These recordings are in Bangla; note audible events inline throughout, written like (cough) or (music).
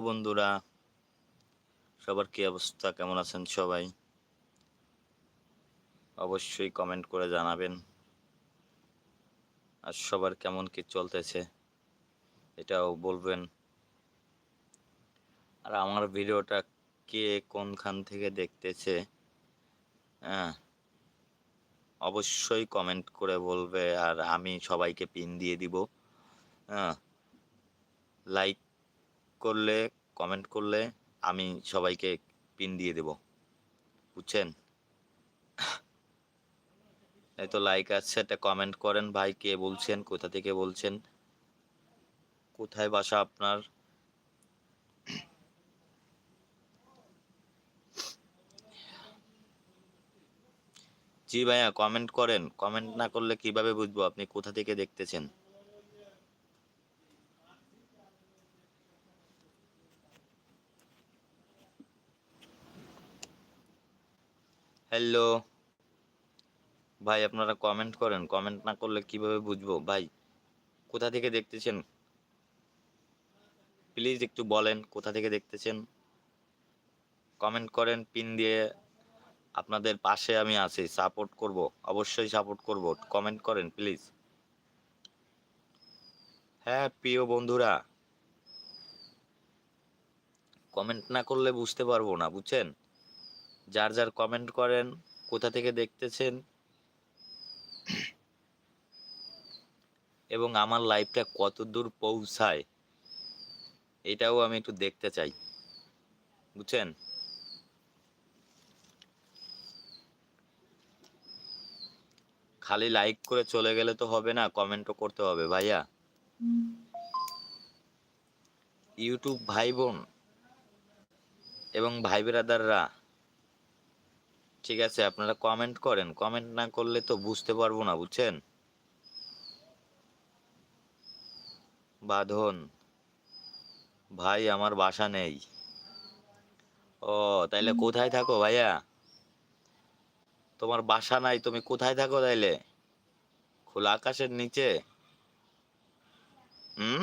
বন্ধুরা, সবার কি অবস্থা? কেমন আছেন সবাই? অবশ্যই কমেন্ট করে জানাবেন। আর সবার কেমন কি চলতেছে, এটাও বলবেন। আর আমার ভিডিওটা কে কোনখান থেকে দেখতেছে হ্যাঁ অবশ্যই কমেন্ট করে বলবে। আর আমি সবাইকে পিন দিয়ে দিব হ্যাঁ লাইক করলে কমেন্ট করলে আমি সবাইকে পিন দিয়ে দেব। বুঝছেন? এই তো লাইক আছে, একটা কমেন্ট করেন ভাই, কে বলছেন, কোথা থেকে বলছেন? কোথায় বাসা আপনার? জি ভাইয়া কমেন্ট করেন। কমেন্ট না করলে কীভাবে বুঝব আপনি কোথা থেকে দেখতেছেন? হ্যালো। ভাই, আপনারা কমেন্ট করেন। কমেন্ট না করলে কীভাবে বুঝব? ভাই, কোথা থেকে দেখতেছেন? প্লিজ একটু বলেন, কোথা থেকে দেখতেছেন? কমেন্ট করেন পিন দিয়ে আপনাদের পাশে আমি আছি সাপোর্ট করব, অবশ্যই সাপোর্ট করব। কমেন্ট করেন প্লিজ হ্যাঁ প্রিয় বন্ধুরা কমেন্ট না করলে বুঝতে পারব না, বুঝছেন? যার যার কমেন্ট করেন, কোথা থেকে দেখতেছেন? এবং আমার লাইফটা কত দূর পৌঁছায়, এটাও আমি একটু দেখতে চাই। বুঝছেন? খালি লাইক করে চলে গেলে তো হবে না কমেন্টও করতে হবে ভাইয়া। ইউটিউব ভাই বোন এবং ভাই ব্রাদাররা ঠিক আছে আপনারা কমেন্ট করেন। কমেন্ট না করলে তো বুঝতে পারব না বুঝছেন? বাঁধন ভাই আমার বাসা নেই। ও তাইলে কোথায় থাকো ভাইয়া? তোমার বাসা নাই তুমি কোথায় থাকো তাইলে? খোলা আকাশের নিচে। হুম?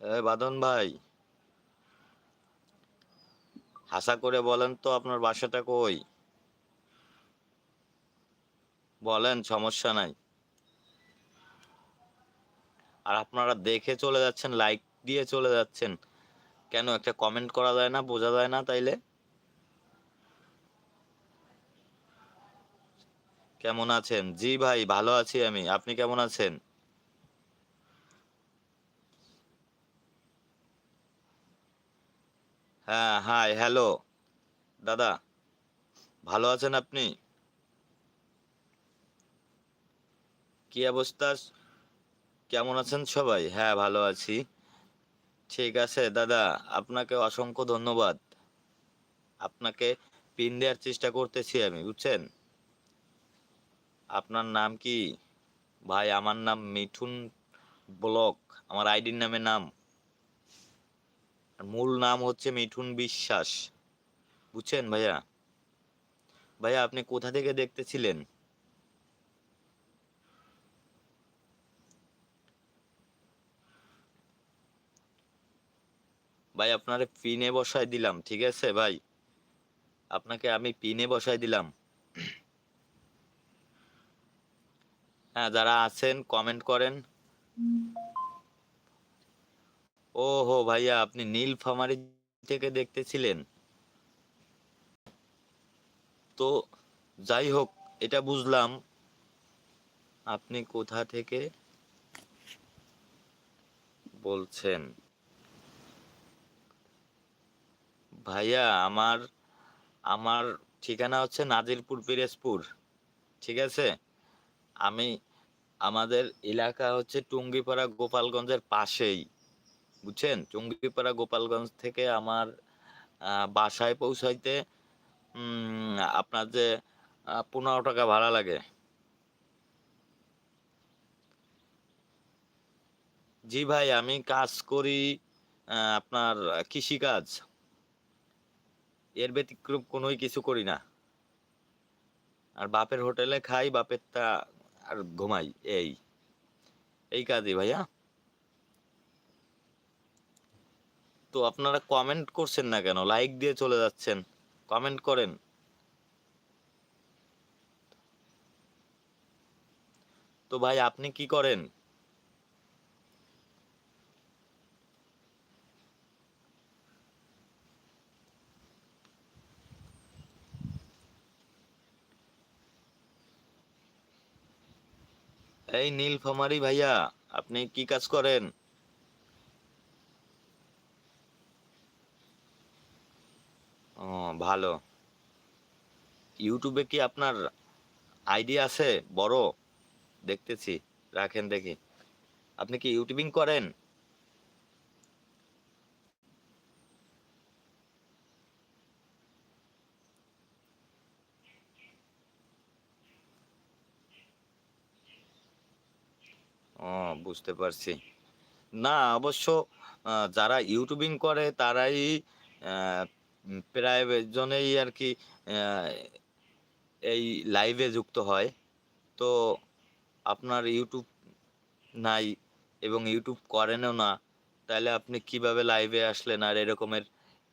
বাদন ভাই হাসা করে বলেন তো আপনার বাসাটা কই? বলেন, সমস্যা নাই। আর আপনারা দেখে চলে যাচ্ছেন লাইক দিয়ে চলে যাচ্ছেন। কেন, একটা কমেন্ট করা যায় না, বোঝা যায় না তাইলে? কেমন আছেন? জি ভাই, ভালো আছি আমি। আপনি কেমন আছেন? হ্যাঁ হাই হ্যালো দাদা, ভালো আছেন আপনি? কি অবস্থা? কেমন আছেন সবাই? হ্যাঁ ভালো আছি। ঠিক আছে, দাদা, আপনাকে অসংখ্য ধন্যবাদ। আপনাকে পিন দেওয়ার চেষ্টা করতেছি আমি, বুঝছেন? আপনার নাম কি? ভাই, আমার নাম মিঠুন ব্লক, আমার আইডির নামে নাম। আর মূল নাম হচ্ছে মিঠুন বিশ্বাস। বুঝছেন ভাইয়া? ভাইয়া, আপনি কোথা থেকে দেখতেছিলেন? ভাই, আপনারে পিনে বসাই দিলাম, ঠিক আছে ভাই? আপনাকে আমি পিনে বসাই দিলাম। হ্যাঁ যারা আছেন কমেন্ট করেন। ও হো ভাইয়া, আপনি নীল নীলফামারি থেকে দেখতেছিলেন? তো যাই হোক, এটা বুঝলাম। আপনি কোথা থেকে বলছেন? ভাইয়া, আমার আমার ঠিকানা হচ্ছে নাজিরপুর, পিরেজপুর, ঠিক আছে? আমি, আমাদের এলাকা হচ্ছে টুঙ্গিপাড়া, গোপালগঞ্জের পাশেই। বুঝছেন? টুঙ্গিপাড়া গোপালগঞ্জ থেকে আমার বাসায় পৌঁছাইতে আপনার যে পনেরো টাকা ভাড়া লাগে। জি ভাই, আমি কাজ করি আপনার কৃষিকাজ। এর ব্যতিক্রম কোনোই কিছু করি না। আর বাপের হোটেলে খাই, বাপেরটা আর ঘুমাই, এই। এই কাজই ভাইয়া। তো আপনারা কমেন্ট করছেন না কেন? লাইক দিয়ে চলে যাচ্ছেন। কমেন্ট করেন। তো ভাই, আপনি কি করেন? এই নীল নীলফামারি ভাইয়া, আপনি কি কাজ করেন ও ভালো। ইউটিউবে কি আপনার আইডি আছে? বড়? দেখতেছি। রাখেন দেখি। আপনি কি ইউটিউবিং করেন? ও, বুঝতে পারছি। না, অবশ্য যারা ইউটিউবিং করে, তারাই প্রায় জনেই আর কি এই লাইভে যুক্ত হয়। তো আপনার ইউটিউব নাই এবং ইউটিউব করেনও না, তাহলে আপনি কীভাবে লাইভে আসলেন আর এরকমের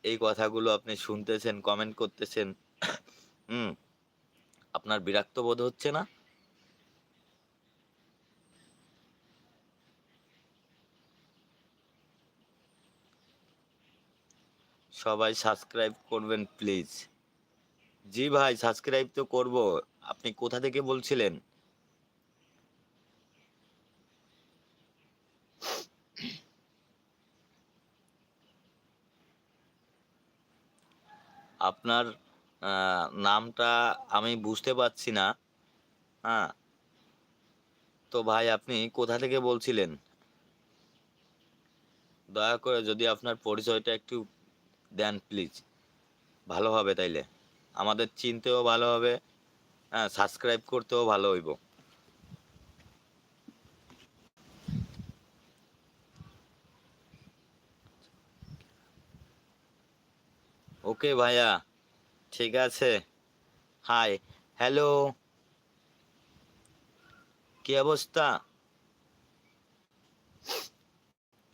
এই কথাগুলো আপনি শুনতেছেন কমেন্ট করতেছেন হুম আপনার বিরক্ত বোধ হচ্ছে না? সবাই সাবস্ক্রাইব করবেন প্লিজ জি ভাই সাবস্ক্রাইব তো করব। আপনি কোথা থেকে বলছিলেন? আপনার নামটা আমি বুঝতে পারছি না। হ্যাঁ। তো ভাই, আপনি কোথা থেকে বলছিলেন? দয়া করে যদি আপনার পরিচয়টা একটু দেন প্লিজ ভালো হবে তাইলে। আমাদের চিনতেও ভালো হবে হ্যাঁ সাবস্ক্রাইব করতেও ভালো হইব। ওকে ভাইয়া, ঠিক আছে। হাই হ্যালো কি অবস্থা?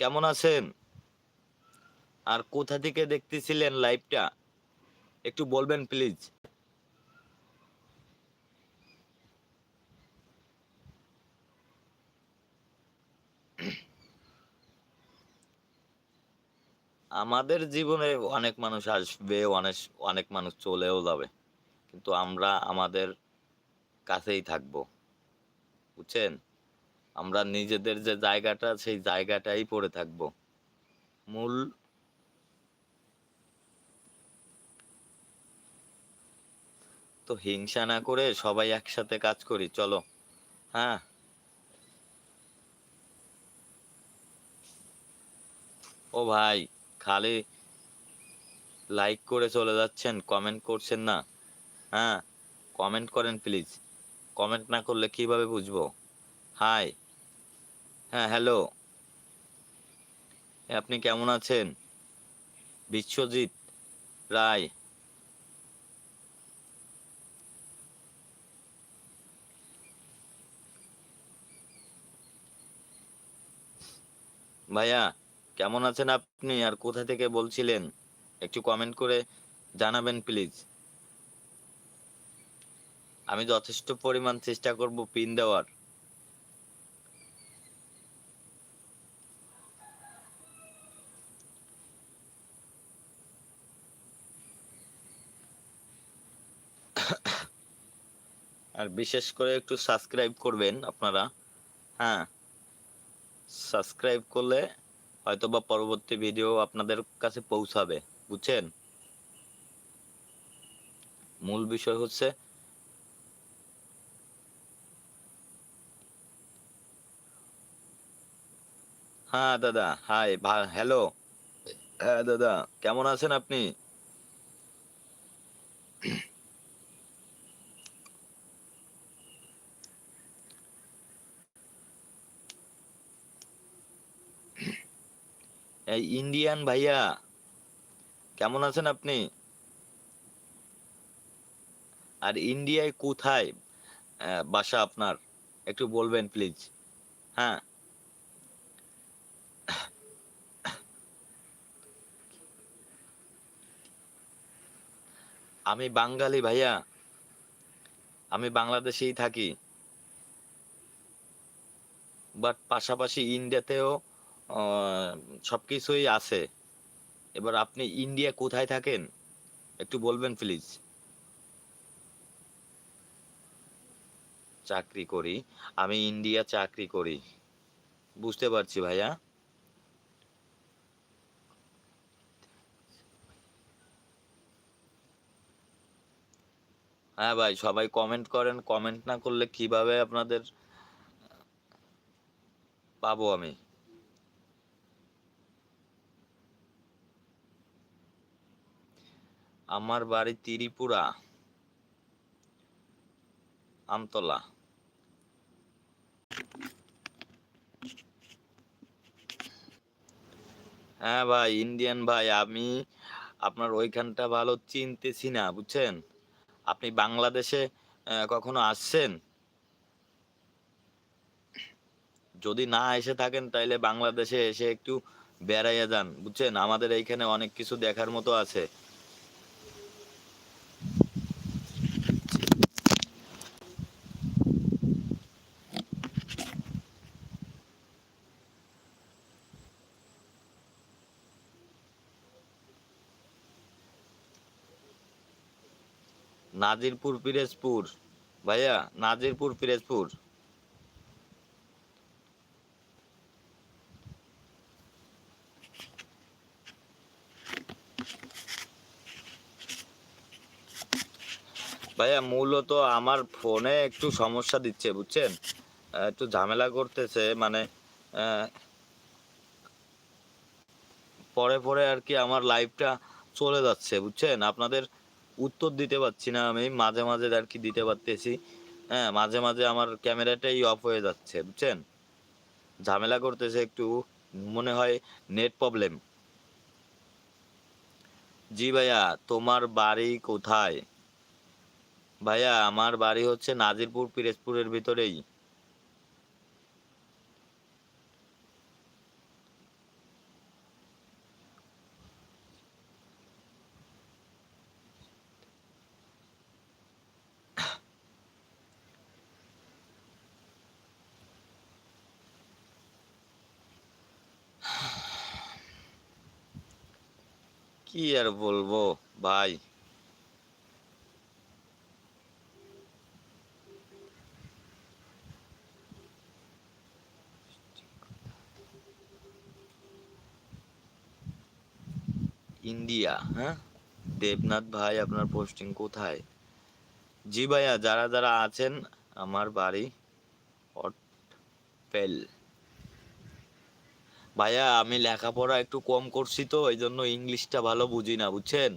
কেমন আছেন? আর কোথা থেকে দেখতেছিলেন লাইভটা একটু বলবেন প্লিজ আমাদের জীবনে অনেক মানুষ আসবে অনেক অনেক মানুষ চলেও যাবে। কিন্তু আমরা আমাদের কাছেই থাকব। বুঝছেন? আমরা নিজেদের যে জায়গাটা, সেই জায়গাটাই পড়ে থাকব। মূল তো হিংসা না করে সবাই একসাথে কাজ করি, চলো। হ্যাঁ। ও ভাই, খালি লাইক করে চলে যাচ্ছেন কমেন্ট করছেন না। হ্যাঁ কমেন্ট করেন প্লিজ কমেন্ট না করলে কীভাবে বুঝব? হাই হ্যাঁ হ্যালো আপনি কেমন আছেন? বিশ্বজিৎ রায়। ভাইয়া, কেমন আছেন আপনি? আর কোথা থেকে বলছিলেন? একটু কমেন্ট করে জানাবেন প্লিজ আমি যথেষ্ট পরিমাণ চেষ্টা করব পিন দেওয়ার। আর বিশেষ করে একটু সাবস্ক্রাইব করবেন আপনারা। হ্যাঁ। সাবস্ক্রাইব করলে হয়তো বা পরবর্তী ভিডিও আপনাদের কাছে পৌঁছাবে, বুঝছেন? মূল বিষয় হচ্ছে হ্যাঁ দাদা হাই হ্যালো হ্যাঁ দাদা, কেমন আছেন আপনি? এই ইন্ডিয়ান ভাইয়া, কেমন আছেন আপনি? আর ইন্ডিয়ায় কোথায় বাসা আপনার? একটু বলবেন প্লিজ হ্যাঁ। আমি বাঙালি ভাইয়া। আমি বাংলাদেশেই থাকি। বাট পাশাপাশি ইন্ডিয়াতেও সব কিছুই আছে। এবার আপনি ইন্ডিয়া কোথায় থাকেন? একটু বলবেন প্লিজ চাকরি করি। আমি ইন্ডিয়া চাকরি করি। বুঝতে পারছি, ভাইয়া? হ্যাঁ ভাই, সবাই কমেন্ট করেন। কমেন্ট না করলে কীভাবে আপনাদের পাবো আমি? আমার বাড়ি ত্রিপুরা, আমতলা। হ্যাঁ ভাই, ইন্ডিয়ান ভাই, আমি আপনার ওইখানটা ভালো চিনতেছি না, বুঝছেন? আপনি বাংলাদেশে কখনো আসছেন? যদি না এসে থাকেন, তাইলে বাংলাদেশে এসে একটু বেড়াইয়া যান, বুঝছেন? আমাদের এইখানে অনেক কিছু দেখার মতো আছে। নাজিরপুর, পিরোজপুর। ভাইয়া, নাজিরপুর, পিরোজপুর। ভাইয়া, মূলত আমার ফোনে একটু সমস্যা দিচ্ছে, বুঝছেন? একটু ঝামেলা করতেছে মানে পরে পরে আর কি আমার লাইভটা চলে যাচ্ছে, বুঝছেন? আপনাদের উত্তর দিতে পারছি না আমি, মাঝে মাঝে আর কি দিতে পারতেছি। হ্যাঁ মাঝে মাঝে আমার ক্যামেরাটাই অফ হয়ে যাচ্ছে, বুঝছেন? ঝামেলা করতেছে একটু, মনে হয় নেট প্রবলেম জি ভাইয়া, তোমার বাড়ি কোথায়? ভাইয়া, আমার বাড়ি হচ্ছে নাজিরপুর, পিরোজপুরের ভিতরেই। কি আর বলব, ভাই? ইন্ডিয়া হ্যাঁ? দেবনাথ ভাই, আপনার পোস্টিং কোথায়? জি ভাইয়া, যারা যারা আছেন, আমার বাড়ি পেল ভাইয়া, আমি লেখাপড়া একটু কম করছি তো এই জন্য ইংলিশটা ভালো বুঝি না, বুঝছেন?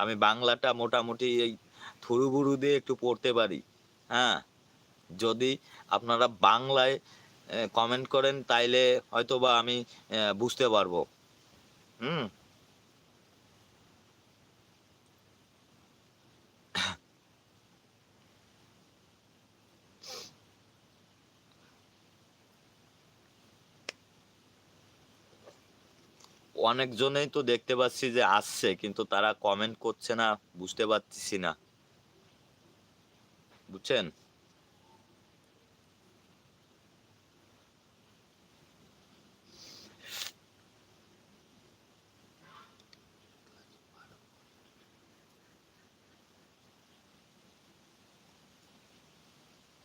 আমি বাংলাটা মোটামুটি এই থুরু ভুরু দিয়ে একটু পড়তে পারি হ্যাঁ? যদি আপনারা বাংলায় কমেন্ট করেন, তাইলে হয়তো বা আমি বুঝতে পারব। হুম? অনেকজনেই তো দেখতে পাচ্ছি যে আসছে, কিন্তু তারা কমেন্ট করছে না, বুঝতে পারছি না। বুঝছেন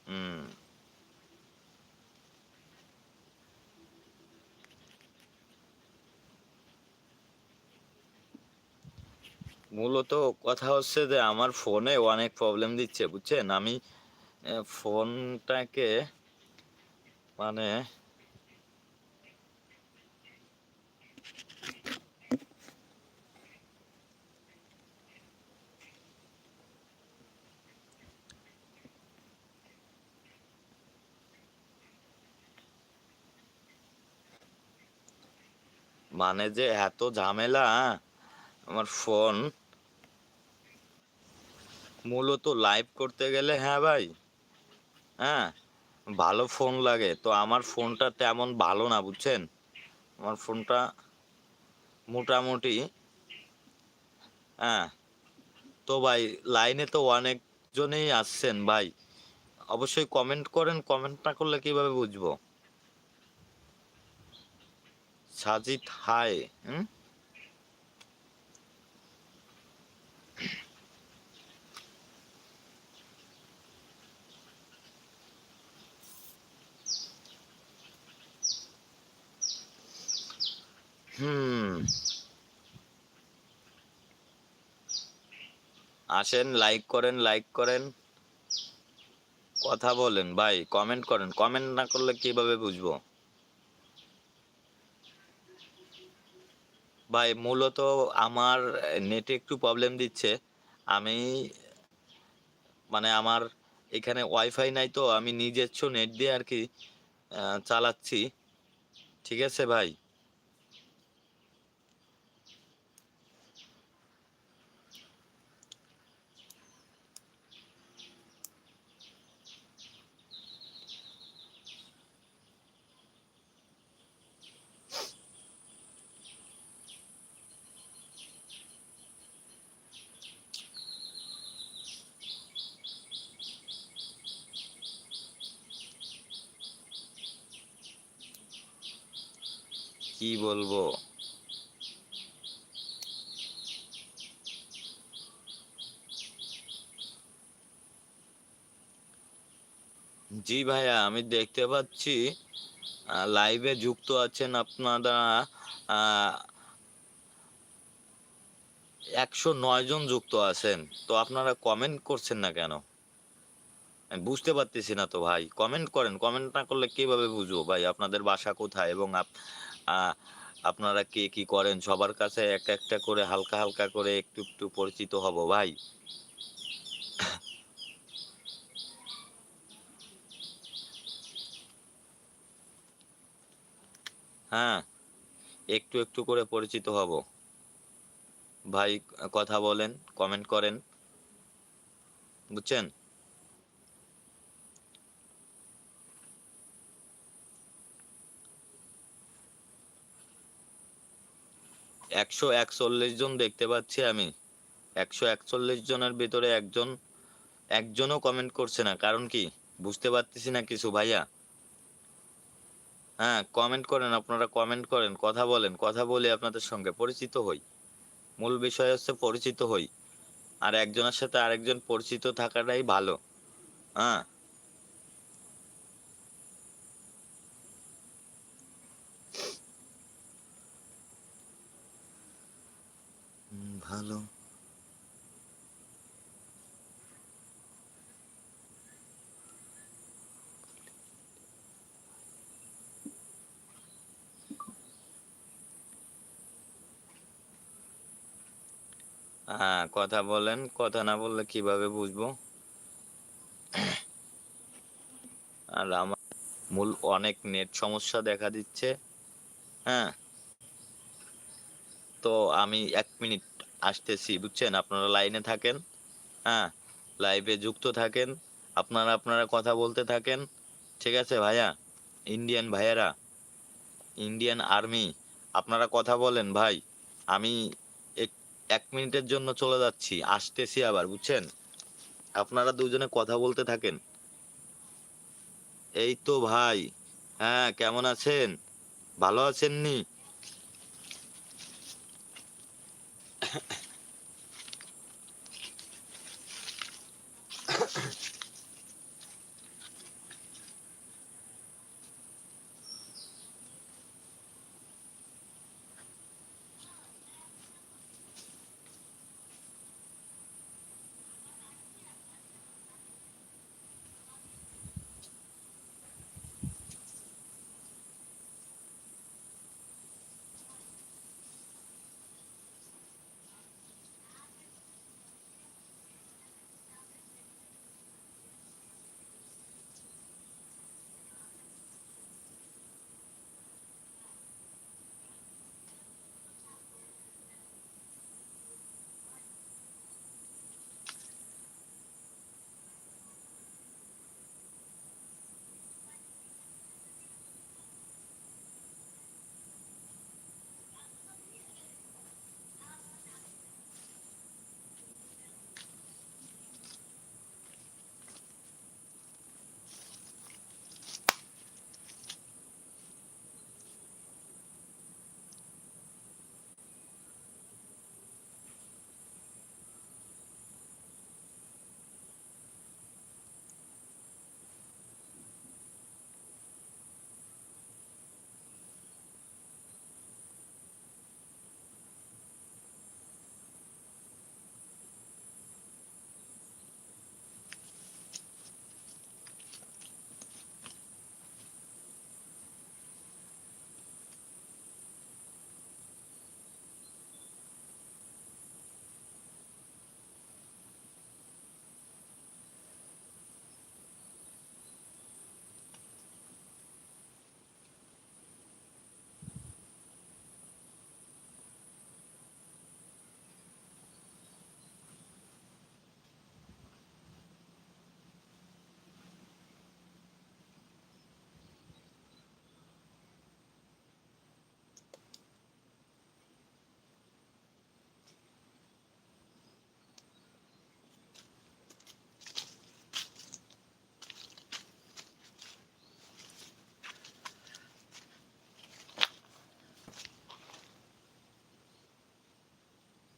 হুম মূলত কথা হচ্ছে যে আমার ফোনে অনেক প্রবলেম দিচ্ছে, বুঝছেন? আমি ফোনটাকে মানে মানে যে এত ঝামেলা আমার ফোন মূলত লাইভ করতে গেলে হ্যাঁ ভাই হ্যাঁ ভালো ফোন লাগে। তো আমার ফোনটা তেমন ভালো না, বুঝছেন? আমার ফোনটা মোটামুটি হ্যাঁ তো ভাই লাইনে তো অনেকজনেই আসছেন ভাই। অবশ্যই কমেন্ট করেন কমেন্ট না করলে কীভাবে বুঝব? সাজিদ হাই হুম? হুম। আসেন লাইক করেন লাইক করেন। কথা বলেন, ভাই কমেন্ট করেন। কমেন্ট না করলে কীভাবে বুঝব? ভাই, মূলত আমার নেটে একটু প্রবলেম দিচ্ছে। আমি মানে আমার এখানে ওয়াইফাই নাই তো, আমি নিজস্ব নেট দিয়ে আর কি চালাচ্ছি। ঠিক আছে, ভাই? কি বলব? জি ভাইয়া, আমি দেখতে পাচ্ছি লাইভে যুক্ত আছেন আপনারা একশো নয় জন যুক্ত আছেন। তো আপনারা কমেন্ট করছেন না কেন? বুঝতে পারতেছি না তো ভাই কমেন্ট করেন। কমেন্ট না করলে কীভাবে বুঝব ভাই? আপনাদের বাসা কোথায় এবং আপনারা কে কি করেন? সবার কাছে একটা একটা করে হালকা হালকা করে একটু একটু পরিচিত হব, ভাই। হ্যাঁ একটু একটু করে পরিচিত হব। ভাই, কথা বলেন কমেন্ট করেন। বুঝছেন? একশো একচল্লিশ জন দেখতে পাচ্ছি আমি। একশো একচল্লিশ জনের ভিতরে একজন, একজনও কমেন্ট করছে না। কারণ কি? বুঝতে পারতেছি না কিছু, ভাইয়া। হ্যাঁ কমেন্ট করেন, আপনারা কমেন্ট করেন, কথা বলেন, কথা বলে আপনাদের সঙ্গে পরিচিত হই। মূল বিষয় হচ্ছে পরিচিত হই। আর একজনের সাথে আরেকজন পরিচিত থাকাটাই ভালো। হ্যাঁ হুম, ভালো। হ্যাঁ কথা বলেন, কথা না বললে কীভাবে বুঝব? আর আমার মূল অনেক নেট সমস্যা দেখা দিচ্ছে। হ্যাঁ। তো আমি এক মিনিট আসতেছি, বুঝছেন? আপনারা লাইনে থাকেন হ্যাঁ? লাইভে যুক্ত থাকেন, আপনারা আপনারা কথা বলতে থাকেন, ঠিক আছে ভাইয়া? ইন্ডিয়ান ভাইয়ারা ইন্ডিয়ান আর্মি আপনারা কথা বলেন ভাই। আমি এক- মিনিটের জন্য চলে যাচ্ছি, আসতেছি আবার, বুঝছেন? আপনারা দুজনে কথা বলতে থাকেন। এই তো ভাই হ্যাঁ কেমন আছেন? ভালো আছেন নি? Thank you.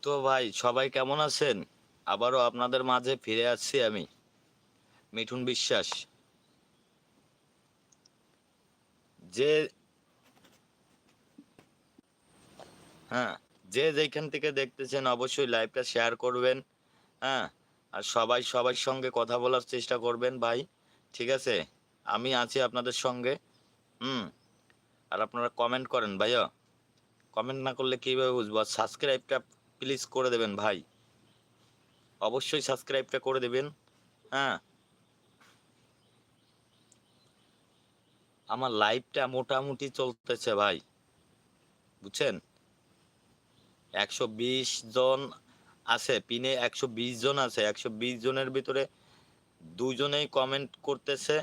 তো ভাই, সবাই কেমন আছেন? আবারও আপনাদের মাঝে ফিরে আসছি আমি। মিঠুন বিশ্বাস। যে হ্যাঁ যে যেখান থেকে দেখতেছেন অবশ্যই লাইভটা শেয়ার করবেন হ্যাঁ আর সবাই সবার সঙ্গে কথা বলার চেষ্টা করবেন ভাই, ঠিক আছে? আমি আছি আপনাদের সঙ্গে, হুম, আর আপনারা কমেন্ট করেন ভাইয়া। কমেন্ট না করলে কীভাবে বুঝব? আর সাবস্ক্রাইবটা প্লিজ করে দেবেন ভাই। অবশ্যই সাবস্ক্রাইবটা করে দেবেন। হ্যাঁ। আমার লাইভটা মোটামুটি চলতেছে ভাই। বুঝছেন? একশো বিশ জন আছে, পিনে একশো বিশ জন আছে। একশো বিশ জনের ভিতরে দুজনেই কমেন্ট করতেছে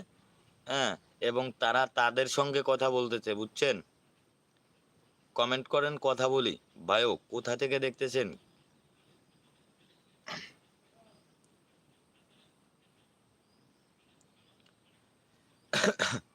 হ্যাঁ এবং তারা তাদের সঙ্গে কথা বলতেছে, বুঝছেন? কমেন্ট করেন কথা বলি। ভাইও কোথা থেকে দেখতেছেন (laughs)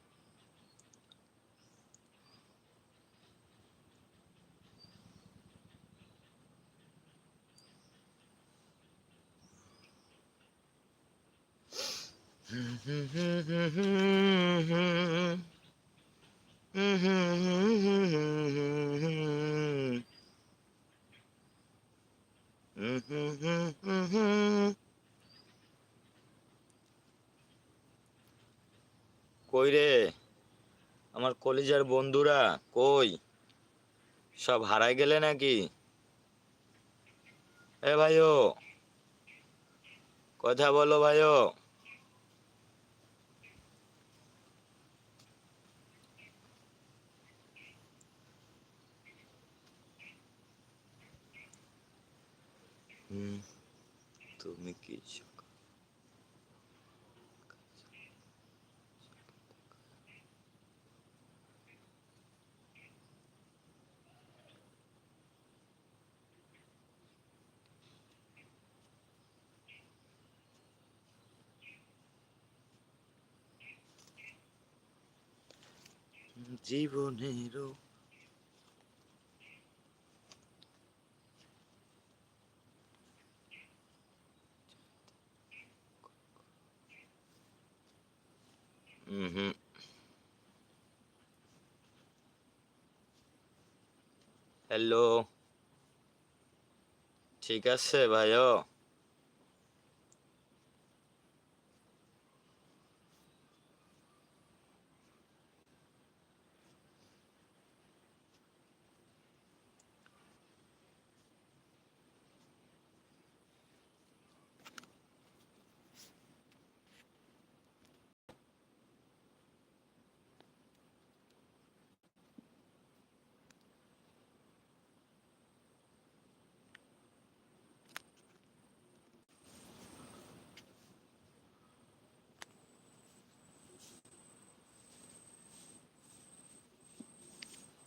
কই রে আমার কলিজার বন্ধুরা কই? সব হারাই গেলে নাকি? এ ভাইও কথা বলো ভাইও। তুমি কি জীবনেরও। হুম হ্যালো ঠিক আছে ভাইও?